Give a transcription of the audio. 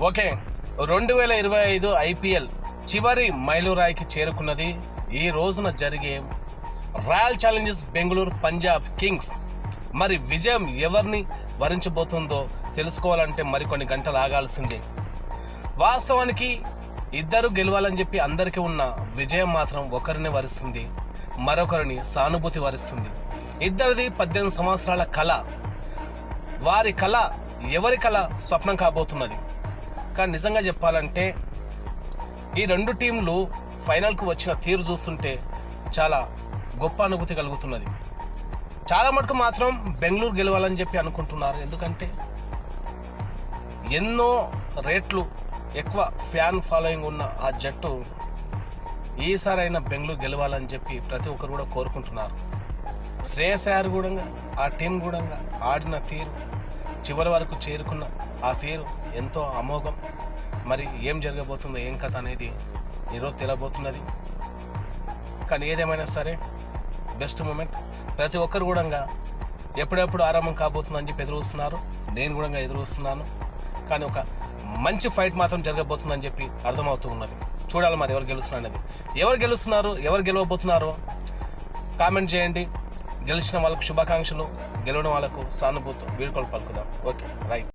Okay రెండు వేల ఇరవై ఐదు ఐపీఎల్ చివరి మైలురాయికి చేరుకున్నది ఈ రోజున జరిగే royal challengers Bengaluru Punjab kings. మరి విజయం ఎవరిని వరించబోతుందో తెలుసుకోవాలంటే మరికొన్ని గంటలు ఆగాల్సిందే. వాస్తవానికి ఇద్దరు గెలవాలని చెప్పి అందరికీ ఉన్న విజయం మాత్రం ఒకరిని వరిస్తుంది మరొకరిని సానుభూతి వరిస్తుంది. ఇద్దరిది పద్దెనిమిది సంవత్సరాల కళ వారి కళ ఎవరి కళ స్వప్నం కాబోతున్నది. కానీ నిజంగా చెప్పాలంటే ఈ రెండు టీంలు ఫైనల్కు వచ్చిన తీరు చూస్తుంటే చాలా గొప్ప అనుభూతి కలుగుతున్నది. చాలా మటుకు మాత్రం బెంగళూరు గెలవాలని చెప్పి అనుకుంటున్నారు. ఎందుకంటే ఎన్నో రేట్లు ఎక్కువ ఫ్యాన్ ఫాలోయింగ్ ఉన్న ఆ జట్టు ఈసారైనా బెంగళూరు గెలవాలని చెప్పి ప్రతి ఒక్కరు కూడా కోరుకుంటున్నారు. శ్రేయస్ అయ్యారు కూడా ఆ టీం కూడా ఆడిన తీరు చివరి వరకు చేరుకున్న ఆ తీరు ఎంతో అమోఘం. మరి ఏం జరగబోతుందో ఏం కథ అనేది ఈరోజు తెలియబోతున్నది కానీ ఏదేమైనా సరే బెస్ట్ మూమెంట్. ప్రతి ఒక్కరు కూడా ఎప్పుడెప్పుడు ఆరంభం కాబోతుందని చెప్పి ఎదురు వస్తున్నారు నేను కూడా ఎదురు వస్తున్నాను కానీ ఒక మంచి ఫైట్ మాత్రం జరగబోతుందని చెప్పి అర్థమవుతూ ఉన్నది. చూడాలి మరి ఎవరు గెలుస్తున్నారు అనేది. ఎవరు గెలుస్తున్నారు ఎవరు గెలవబోతున్నారు కామెంట్ చేయండి. గెలిచిన వాళ్ళకు శుభాకాంక్షలు. గెలవడం వాళ్ళకు సానుభూతి వీడుకోలు పలుకుదాం. Okay right.